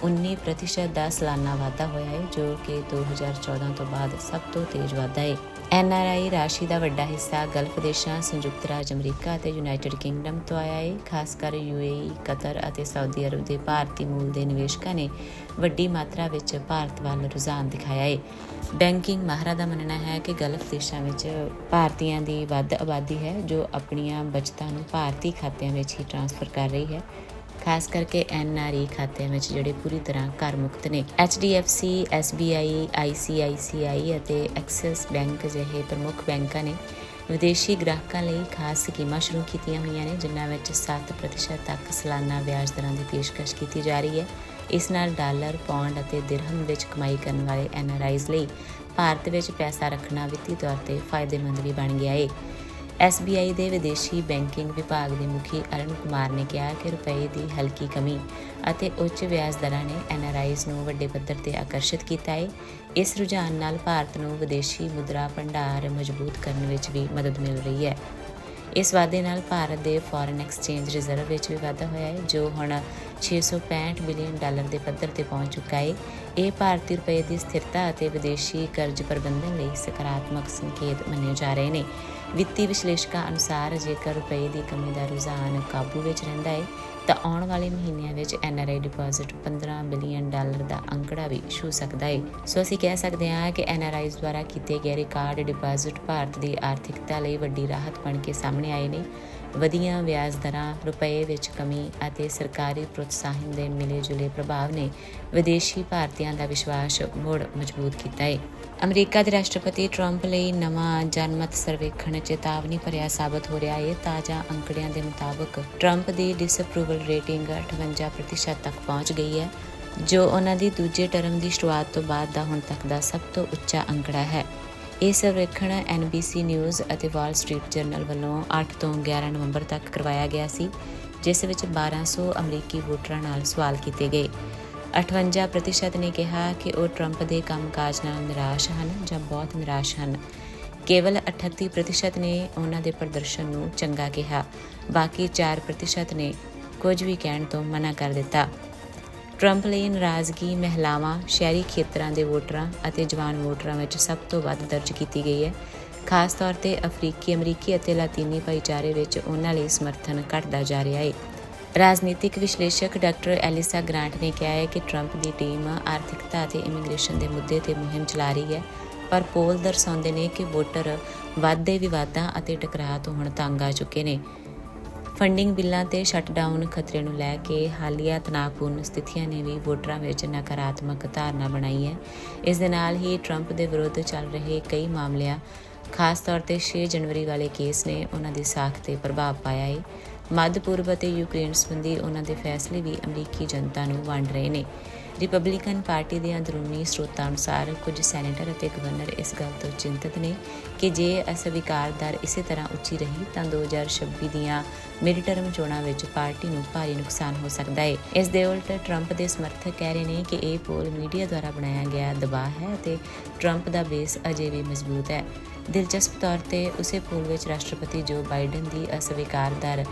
19% ਦਾ ਸਾਲਾਨਾ ਵਾਧਾ ਹੋਇਆ ਹੈ, ਜੋ ਕਿ 2014 ਤੋਂ ਬਾਅਦ ਸਭ ਤੋਂ ਤੇਜ਼ ਵਾਧਾ ਹੈ। ਐਨਆਰਆਈ ਰਾਸ਼ੀ ਦਾ ਵੱਡਾ ਹਿੱਸਾ ਗਲਫ ਦੇਸ਼ਾਂ, ਸੰਯੁਕਤ ਰਾਜ ਅਮਰੀਕਾ ਅਤੇ ਯੂਨਾਈਟਿਡ ਕਿੰਗਡਮ ਤੋਂ ਆਇਆ ਹੈ ਖਾਸ ਕਰ ਯੂਏਈ ਕਤਰ ਅਤੇ ਸਾਊਦੀ ਅਰਬ ਦੇ ਭਾਰਤੀ ਮੂਲ ਦੇ ਨਿਵੇਸ਼ਕਾਂ ਨੇ ਵੱਡੀ ਮਾਤਰਾ ਵਿੱਚ ਭਾਰਤ ਵੱਲ ਰੁਝਾਨ ਦਿਖਾਇਆ ਹੈ ਬੈਂਕਿੰਗ ਮਾਹਰਾਂ ਦਾ ਮੰਨਣਾ ਹੈ ਕਿ ਗਲਫ ਦੇਸ਼ਾਂ ਵਿੱਚ ਭਾਰਤੀਆਂ ਦੀ ਵੱਧ ਆਬਾਦੀ ਹੈ, ਜੋ ਆਪਣੀਆਂ ਬਚਤਾਂ ਨੂੰ ਭਾਰਤੀ ਖਾਤਿਆਂ ਵਿੱਚ ਹੀ ਟ੍ਰਾਂਸਫਰ ਕਰ ਰਹੀ ਹੈ। ਖਾਸ ਕਰਕੇ ਐਨਆਰਈ ਖਾਤਿਆਂ ਵਿੱਚ ਜਿਹੜੇ ਪੂਰੀ ਤਰ੍ਹਾਂ ਕਰ ਮੁਕਤ ਨੇ। HDFC SBI ICICI ਅਤੇ ਐਕਸਿਸ ਬੈਂਕ ਜਿਹੇ ਪ੍ਰਮੁੱਖ ਬੈਂਕਾਂ ਨੇ ਵਿਦੇਸ਼ੀ ਗ੍ਰਾਹਕਾਂ ਲਈ ਖਾਸ ਸਕੀਮਾਂ ਸ਼ੁਰੂ ਕੀਤੀਆਂ ਹੋਈਆਂ ਨੇ, ਜਿਨ੍ਹਾਂ ਵਿੱਚ 7% ਤੱਕ ਸਾਲਾਨਾ ਵਿਆਜ ਦਰਾਂ ਦੀ ਪੇਸ਼ਕਸ਼ ਕੀਤੀ ਜਾ ਰਹੀ ਹੈ। ਇਸ ਨਾਲ ਡਾਲਰ, ਪੌਂਡ ਅਤੇ ਦਿਰਹਮ ਵਿੱਚ ਕਮਾਈ ਕਰਨ ਵਾਲੇ ਐਨਆਰਆਈਜ਼ ਲਈ ਭਾਰਤ ਵਿੱਚ ਪੈਸਾ ਰੱਖਣਾ ਵਿੱਤੀ ਤੌਰ ਤੇ ਫਾਇਦੇਮੰਦ ਵੀ ਬਣ ਗਿਆ ਹੈ SBI ਦੇ ਵਿਦੇਸ਼ੀ ਬੈਂਕਿੰਗ ਵਿਭਾਗ ਦੇ ਮੁਖੀ ਅਰੁਣ ਕੁਮਾਰ ਨੇ ਕਿਹਾ ਕਿ ਰੁਪਏ ਦੀ ਹਲਕੀ ਕਮੀ ਅਤੇ ਉੱਚ ਵਿਆਜ ਦਰਾਂ ਨੇ ਐਨਆਰਆਈਜ਼ ਨੂੰ ਵੱਡੇ ਪੱਧਰ ਤੇ ਆਕਰਸ਼ਿਤ ਕੀਤਾ ਹੈ ਇਸ ਰੁਝਾਨ ਨਾਲ ਭਾਰਤ ਨੂੰ ਵਿਦੇਸ਼ੀ ਮੁਦਰਾ ਭੰਡਾਰ ਮਜ਼ਬੂਤ ਕਰਨ ਵਿੱਚ ਵੀ ਮਦਦ ਮਿਲ ਰਹੀ ਹੈ। ਇਸ ਵਾਧੇ ਨਾਲ ਭਾਰਤ ਦੇ ਫੋਰਨ ਐਕਸਚੇਂਜ ਰਿਜ਼ਰਵ ਵਿੱਚ ਵੀ ਵਾਧਾ ਹੋਇਆ ਹੈ ਜੋ ਹੁਣ 665 ਬਿਲੀਅਨ ਡਾਲਰ ਦੇ ਪੱਧਰ ਤੇ ਪਹੁੰਚ ਚੁੱਕਾ ਹੈ ਇਹ ਭਾਰਤੀ ਰੁਪਏ ਦੀ ਸਥਿਰਤਾ ਅਤੇ ਵਿਦੇਸ਼ੀ ਕਰਜ਼ ਪ੍ਰਬੰਧਨ ਲਈ ਸਕਾਰਾਤਮਕ ਸੰਕੇਤ ਮੰਨੇ ਜਾ ਰਹੇ ਨੇ। ਵਿੱਤੀ ਵਿਸ਼ਲੇਸ਼ਕਾਂ ਅਨੁਸਾਰ ਜੇਕਰ ਰੁਪਏ ਦੀ ਕਮੀ ਦਾ ਰੁਝਾਨ ਕਾਬੂ ਵਿੱਚ ਰਹਿੰਦਾ ਹੈ ਤਾਂ ਆਉਣ ਵਾਲੇ ਮਹੀਨਿਆਂ ਵਿੱਚ ਐਨਆਰਆਈ ਡਿਪੋਜ਼ਿਟ 15 ਬਿਲੀਅਨ ਡਾਲਰ ਦਾ ਅੰਕੜਾ ਵੀ ਛੂ ਸਕਦਾ ਹੈ ਸੋ ਅਸੀਂ ਕਹਿ ਸਕਦੇ ਹਾਂ ਕਿ ਐਨਆਰਆਈਜ਼ ਦੁਆਰਾ ਕੀਤੇ ਗਏ ਰਿਕਾਰਡ ਡਿਪੋਜ਼ਿਟ ਭਾਰਤ ਦੀ ਆਰਥਿਕਤਾ ਲਈ ਵੱਡੀ ਰਾਹਤ ਬਣ ਕੇ ਸਾਹਮਣੇ ਆਏ ਨੇ। ਵਧੀਆਂ ਵਿਆਜ ਦਰਾਂ, ਰੁਪਏ ਵਿੱਚ ਕਮੀ ਅਤੇ ਸਰਕਾਰੀ ਪ੍ਰੋਤਸਾਹਨ ਦੇ ਮਿਲੇ-ਜੁਲੇ ਪ੍ਰਭਾਵ ਨੇ ਵਿਦੇਸ਼ੀ ਭਾਰਤੀਆਂ ਦਾ ਵਿਸ਼ਵਾਸ ਮੁੜ ਮਜ਼ਬੂਤ ਕੀਤਾ ਹੈ ਅਮਰੀਕਾ ਦੇ ਰਾਸ਼ਟਰਪਤੀ ਟਰੰਪ ਲਈ ਨਵਾਂ ਜਨਮਤ ਸਰਵੇਖਣ ਚੇਤਾਵਨੀ ਭਰਿਆ ਸਾਬਤ ਹੋ ਰਿਹਾ ਹੈ ਤਾਜ਼ਾ ਅੰਕੜਿਆਂ ਦੇ ਮੁਤਾਬਕ ਟਰੰਪ ਦੀ ਡਿਸਅਪਰੂਵਲ ਰੇਟਿੰਗ 58% ਤੱਕ ਪਹੁੰਚ ਗਈ ਹੈ, ਜੋ ਉਹਨਾਂ ਦੀ ਦੂਜੇ ਟਰਮ ਦੀ ਸ਼ੁਰੂਆਤ ਤੋਂ ਬਾਅਦ ਦਾ ਹੁਣ ਤੱਕ ਦਾ ਸਭ ਤੋਂ ਉੱਚਾ ਅੰਕੜਾ ਹੈ। ਇਹ ਸਰਵੇਖਣ NBC ਨਿਊਜ਼ ਅਤੇ ਵਾਲ ਸਟਰੀਟ ਜਰਨਲ ਵੱਲੋਂ 8 ਤੋਂ 11 ਨਵੰਬਰ ਤੱਕ ਕਰਵਾਇਆ ਗਿਆ ਸੀ, ਜਿਸ ਵਿੱਚ 1200 ਅਮਰੀਕੀ ਵੋਟਰਾਂ ਨਾਲ ਸਵਾਲ ਕੀਤੇ ਗਏ। 58% ਨੇ ਕਿਹਾ ਕਿ ਉਹ ਟਰੰਪ ਦੇ ਕੰਮਕਾਜ ਨਾਲ ਨਿਰਾਸ਼ ਹਨ ਜਾਂ ਬਹੁਤ ਨਿਰਾਸ਼ ਹਨ। ਕੇਵਲ 38% ਨੇ ਉਹਨਾਂ ਦੇ ਪ੍ਰਦਰਸ਼ਨ ਨੂੰ ਚੰਗਾ ਕਿਹਾ। ਬਾਕੀ 4% ਨੇ ਕੁਝ ਵੀ ਕਹਿਣ ਤੋਂ ਮਨਾ ਕਰ ਦਿੱਤਾ। ਟਰੰਪ ਲਈ ਨਾਰਾਜ਼ਗੀ ਮਹਿਲਾਵਾਂ, ਸ਼ਹਿਰੀ ਖੇਤਰਾਂ ਦੇ ਵੋਟਰਾਂ ਅਤੇ ਜਵਾਨ ਵੋਟਰਾਂ ਵਿੱਚ ਸਭ ਤੋਂ ਵੱਧ ਦਰਜ ਕੀਤੀ ਗਈ ਹੈ। ਖਾਸ ਤੌਰ ਤੇ ਅਫਰੀਕੀ, ਅਮਰੀਕੀ ਅਤੇ ਲਾਤੀਨੀ ਭਾਈਚਾਰੇ ਵਿੱਚ ਉਹਨਾਂ ਲਈ ਸਮਰਥਨ ਘਟਦਾ ਜਾ ਰਿਹਾ ਹੈ। ਰਾਜਨੀਤਿਕ ਵਿਸ਼ਲੇਸ਼ਕ ਡਾਕਟਰ ਐਲਿਸਾ ਗ੍ਰਾਂਟ ਨੇ ਕਿਹਾ ਹੈ ਕਿ ਟਰੰਪ ਦੀ ਟੀਮ ਆਰਥਿਕਤਾ ਅਤੇ ਇਮੀਗ੍ਰੇਸ਼ਨ ਦੇ ਮੁੱਦੇ ਤੇ ਮੁਹਿੰਮ ਚਲਾ ਰਹੀ ਹੈ, ਪਰ ਪੋਲ ਦਰਸਾਉਂਦੇ ਨੇ ਕਿ ਵੋਟਰ ਵਾਧੇ ਵਿਵਾਦਾਂ ਅਤੇ ਟਕਰਾਅ ਤੋਂ ਹੁਣ ਤੰਗ ਆ ਚੁੱਕੇ ਨੇ। ਫੰਡਿੰਗ ਬਿੱਲਾਂ ਤੇ ਸ਼ਟਡਾਊਨ ਖਤਰੇ ਨੂੰ ਲੈ ਕੇ ਹਾਲੀਆ ਤਣਾਅਪੂਰਨ ਸਥਿਤੀਆਂ ਨੇ ਵੀ ਵੋਟਰਾਂ ਵਿੱਚ ਨਕਾਰਾਤਮਕ ਧਾਰਨਾ ਬਣਾਈ ਹੈ। ਇਸ ਦੇ ਨਾਲ ਹੀ ਟਰੰਪ ਦੇ ਵਿਰੁੱਧ ਚੱਲ ਰਹੇ ਕਈ ਮਾਮਲਿਆਂ, ਖਾਸ ਤੌਰ ਤੇ 6 ਜਨਵਰੀ ਵਾਲੇ ਕੇਸ ਨੇ ਉਹਨਾਂ ਦੀ ਸਾਖ ਤੇ ਪ੍ਰਭਾਵ ਪਾਇਆ ਹੈ ਮੱਧ ਪੂਰਬ ਅਤੇ ਯੂਕਰੇਨ ਸੰਬੰਧੀ ਉਹਨਾਂ ਦੇ ਫੈਸਲੇ ਵੀ ਅਮਰੀਕੀ ਜਨਤਾ ਨੂੰ ਵੰਡ ਰਹੇ ਨੇ। ਰਿਪਬਲਿਕਨ ਪਾਰਟੀ ਦੇ ਅੰਦਰੂਨੀ ਸਰੋਤਾਂ ਅਨੁਸਾਰ ਕੁਝ ਸੈਨੇਟਰ ਅਤੇ ਗਵਰਨਰ ਇਸ ਗੱਲ ਤੋਂ ਚਿੰਤਤ ਨੇ ਕਿ ਜੇ ਅਸਵੀਕਾਰ ਦਰ ਇਸੇ ਤਰ੍ਹਾਂ ਉੱਚੀ ਰਹੀ ਤਾਂ 2026 ਦੀਆਂ ਮਿਡ ਟਰਮ ਚੋਣਾਂ ਵਿੱਚ ਪਾਰਟੀ ਨੂੰ ਭਾਰੀ ਨੁਕਸਾਨ ਹੋ ਸਕਦਾ ਹੈ ਇਸ ਦੇ ਉਲਟ ਟਰੰਪ ਦੇ ਸਮਰਥਕ ਕਹਿ ਰਹੇ ਨੇ ਕਿ ਇਹ ਪੋਲ ਮੀਡੀਆ ਦੁਆਰਾ ਬਣਾਇਆ ਗਿਆ ਦਬਾਅ ਹੈ ਅਤੇ ਟਰੰਪ ਦਾ ਬੇਸ ਅਜੇ ਵੀ ਮਜ਼ਬੂਤ ਹੈ। ਦਿਲਚਸਪ ਤੌਰ ਤੇ ਉਸੇ ਪੋਲ ਵਿੱਚ ਰਾਸ਼ਟਰਪਤੀ ਜੋ ਬਾਈਡਨ ਦੀ ਅਸਵੀਕਾਰ ਦਰ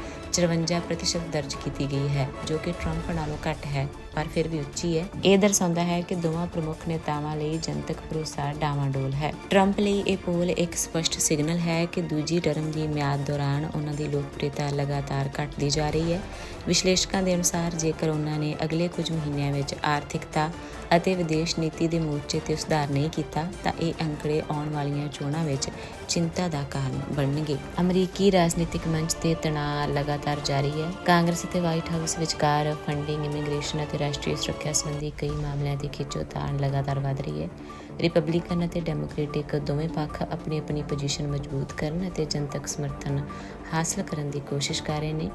54% ਦਰਜ ਕੀਤੀ ਗਈ ਹੈ, ਜੋ ਕਿ ਟਰੰਪ ਨਾਲੋਂ ਘੱਟ ਹੈ, ਪਰ ਫਿਰ ਵੀ ਉੱਚੀ ਹੈ। ਇਹ ਦਰਸਾਉਂਦਾ ਹੈ ਕਿ ਦੋਵਾਂ ਪ੍ਰਮੁੱਖ ਨੇਤਾਵਾਂ ਲਈ ਜਨਤਕ ਭਰੋਸਾ ਡਾਵਾਂਡੋਲ ਹੈ। ਟਰੰਪ ਲਈ ਇਹ ਪੋਲ ਇੱਕ ਸਪਸ਼ਟ ਸਿਗਨਲ ਹੈ ਕਿ ਦੂਜੀ ਟਰਮ ਦੀ ਮਿਆਦ ਦੌਰਾਨ ਉਹਨਾਂ ਦੀ ਲੋਕਪ੍ਰਿਯਤਾ ਲਗਾਤਾਰ ਘਟਦੀ ਜਾ ਰਹੀ ਹੈ। ਵਿਸ਼ਲੇਸ਼ਕਾਂ ਦੇ ਅਨੁਸਾਰ, ਜੇਕਰ ਉਹਨਾਂ ਨੇ ਅਗਲੇ ਕੁਝ ਮਹੀਨਿਆਂ ਵਿੱਚ ਆਰਥਿਕਤਾ ਅਤੇ ਵਿਦੇਸ਼ ਨੀਤੀ ਦੇ ਮੋਰਚੇ ਤੇ ਸੁਧਾਰ ਨਹੀਂ ਕੀਤਾ, ਤਾਂ ਇਹ ਅੰਕੜੇ ਆਉਣ ਵਾਲੀਆਂ ਚੋਣਾਂ ਵਿੱਚ ਚਿੰਤਾ ਦਾ ਕਾਰਨ ਬਣਨਗੇ। ਅਮਰੀਕੀ ਰਾਜਨੀਤਿਕ ਮੰਚ ਤੇ ਤਣਾਅ ਲਗਾਤਾਰ ਜਾਰੀ ਹੈ। ਕਾਂਗਰਸ ਅਤੇ ਵਾਈਟ ਹਾਊਸ ਵਿਚਕਾਰ ਫੰਡਿੰਗ ਇਮੀਗ੍ਰੇਸ਼ਨ ਅਤੇ ਰਾਸ਼ਟਰੀ ਸੁਰੱਖਿਆ ਸੰਬੰਧੀ ਕਈ ਮਾਮਲਿਆਂ ਦੀ ਖਿੱਚੋਤਾਣ ਲਗਾਤਾਰ ਵਧ ਰਹੀ ਹੈ। ਰਿਪਬਲਿਕਨ ਅਤੇ ਡੈਮੋਕ੍ਰੈਟਿਕ ਦੋਵੇਂ ਪੱਖ ਆਪਣੀ ਆਪਣੀ ਪੋਜੀਸ਼ਨ ਮਜ਼ਬੂਤ ਕਰਨ ਅਤੇ ਜਨਤਕ ਸਮਰਥਨ ਹਾਸਲ ਕਰਨ ਦੀ ਕੋਸ਼ਿਸ਼ ਕਰ ਰਹੇ ਨੇ।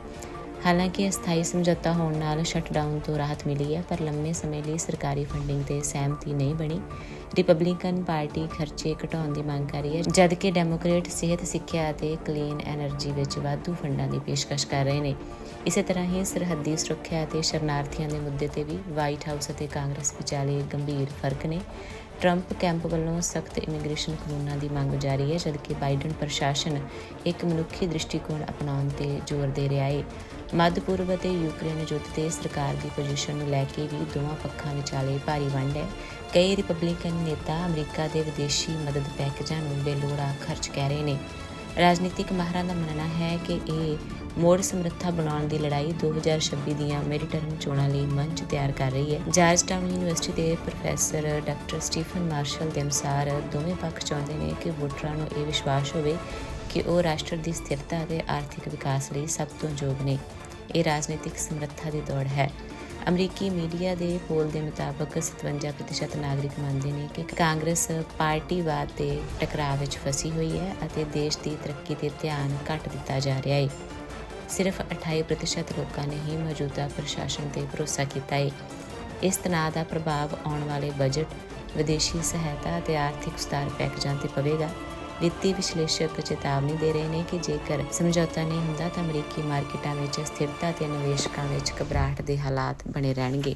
ਹਾਲਾਂਕਿ ਅਸਥਾਈ ਸਮਝੌਤਾ ਹੋਣ ਨਾਲ ਸ਼ਟਡਾਊਨ ਤੋਂ ਰਾਹਤ ਮਿਲੀ ਹੈ, ਪਰ ਲੰਮੇ ਸਮੇਂ ਲਈ ਸਰਕਾਰੀ ਫੰਡਿੰਗ ਤੇ ਸਹਿਮਤੀ ਨਹੀਂ ਬਣੀ। ਰਿਪਬਲਿਕਨ ਪਾਰਟੀ ਖਰਚੇ ਘਟਾਉਣ ਦੀ ਮੰਗ ਕਰ ਰਹੀ ਹੈ, ਜਦਕਿ ਡੈਮੋਕ੍ਰੇਟ ਸਿਹਤ, ਸਿੱਖਿਆ ਅਤੇ ਕਲੀਨ એનર્ਜੀ ਵਿੱਚ ਵਾਧੂ ਫੰਡਾਂ ਦੀ ਪੇਸ਼ਕਸ਼ ਕਰ ਰਹੇ ਨੇ। ਇਸੇ ਤਰ੍ਹਾਂ ਹੀ ਸਰਹੱਦੀ ਸੁਰੱਖਿਆ ਅਤੇ ਸ਼ਰਨਾਰਥੀਆਂ ਦੇ ਮੁੱਦੇ ਤੇ ਵੀ ਵਾਈਟ ਹਾਊਸ ਅਤੇ ਕਾਂਗਰਸ ਵਿਚਾਲੇ ਗੰਭੀਰ ਫ਼ਰਕ ਨੇ। ਟਰੰਪ ਕੈਂਪ ਵੱਲੋਂ ਸਖਤ ਇਮੀਗ੍ਰੇਸ਼ਨ ਕਾਨੂੰਨਾਂ ਦੀ ਮੰਗ ਜਾਰੀ ਹੈ, ਜਦਕਿ ਬਾਈਡਨ ਪ੍ਰਸ਼ਾਸਨ ਇੱਕ ਮਨੁੱਖੀ ਦ੍ਰਿਸ਼ਟੀਕੋਣ ਅਪਣਾਉਣ ਤੇ ਜ਼ੋਰ ਦੇ ਰਿਹਾ ਹੈ। ਮੱਧ ਪੂਰਬ ਅਤੇ ਯੂਕਰੇਨ ਯੁੱਧ ਤੇ ਸਰਕਾਰ ਦੀ ਪੋਜੀਸ਼ਨ ਨੂੰ ਲੈ ਕੇ ਵੀ ਦੋਵਾਂ ਪੱਖਾਂ ਵਿਚਾਲੇ ਭਾਰੀ ਵੰਡ ਹੈ। ਕਈ ਰਿਪਬਲਿਕਨ ਨੇਤਾ ਅਮਰੀਕਾ ਦੇ ਵਿਦੇਸ਼ੀ ਮਦਦ ਪੈਕੇਜਾਂ ਨੂੰ ਬੇਲੋੜਾ ਖਰਚ ਕਹਿ ਰਹੇ ਨੇ। ਰਾਜਨੀਤਿਕ ਮਾਹਰਾਂ ਦਾ ਮੰਨਣਾ ਹੈ ਕਿ ਇਹ ਮੋੜ ਸਮਰੱਥਾ ਬਣਾਉਣ ਦੀ ਲੜਾਈ 2026 ਦੀਆਂ ਮੈਡੀਟਰਨ ਚੋਣਾਂ ਲਈ ਮੰਚ ਤਿਆਰ ਕਰ ਰਹੀ ਹੈ। ਜਾਰਜਟਾਊਨ ਯੂਨੀਵਰਸਿਟੀ ਦੇ ਪ੍ਰੋਫੈਸਰ ਡਾਕਟਰ ਸਟੀਫਨ ਮਾਰਸ਼ਲ ਦੇ ਅਨੁਸਾਰ ਦੋਵੇਂ ਪੱਖ ਚਾਹੁੰਦੇ ਨੇ ਕਿ ਵੋਟਰਾਂ ਨੂੰ ਇਹ ਵਿਸ਼ਵਾਸ ਹੋਵੇ ਕਿ ਉਹ ਰਾਸ਼ਟਰ ਦੀ ਸਥਿਰਤਾ ਅਤੇ ਆਰਥਿਕ ਵਿਕਾਸ ਲਈ ਸਭ ਤੋਂ ਯੋਗ ਨੇ। ਇਹ ਰਾਜਨੀਤਿਕ ਸਮਰੱਥਾ ਦੀ ਦੌੜ ਹੈ। ਅਮਰੀਕੀ ਮੀਡੀਆ ਦੇ ਪੋਲ ਦੇ ਮੁਤਾਬਕ 57% ਨਾਗਰਿਕ ਮੰਨਦੇ ਨੇ ਕਿ ਕਾਂਗਰਸ ਪਾਰਟੀਵਾਦ ਦੇ ਟਕਰਾਅ ਵਿੱਚ ਫਸੀ ਹੋਈ ਹੈ ਅਤੇ ਦੇਸ਼ ਦੀ ਤਰੱਕੀ ਤੇ ਧਿਆਨ ਘੱਟ ਦਿੱਤਾ ਜਾ ਰਿਹਾ ਹੈ। ਸਿਰਫ 28% ਲੋਕਾਂ ਨੇ ਹੀ ਮੌਜੂਦਾ ਪ੍ਰਸ਼ਾਸਨ ਤੇ ਭਰੋਸਾ ਕੀਤਾ ਹੈ। ਇਸ ਤਣਾਅ ਦਾ ਪ੍ਰਭਾਵ ਆਉਣ ਵਾਲੇ ਬਜਟ, ਵਿਦੇਸ਼ੀ ਸਹਾਇਤਾ ਅਤੇ ਆਰਥਿਕ ਸੁਧਾਰ ਪੈਕੇਜਾਂ ਤੇ ਪਵੇਗਾ। ਵਿੱਤੀ ਵਿਸ਼ਲੇਸ਼ਕ ਚੇਤਾਵਨੀ ਦੇ ਰਹੇ ਨੇ ਕਿ ਜੇਕਰ ਸਮਝੌਤਾ ਨਹੀਂ ਹੁੰਦਾ ਤਾਂ ਅਮਰੀਕੀ ਮਾਰਕੀਟਾਂ ਵਿੱਚ ਸਥਿਰਤਾ ਤੇ ਨਿਵੇਸ਼ਕਾਂ ਵਿੱਚ ਘਬਰਾਹਟ ਦੇ ਹਾਲਾਤ ਬਣੇ ਰਹਿਣਗੇ।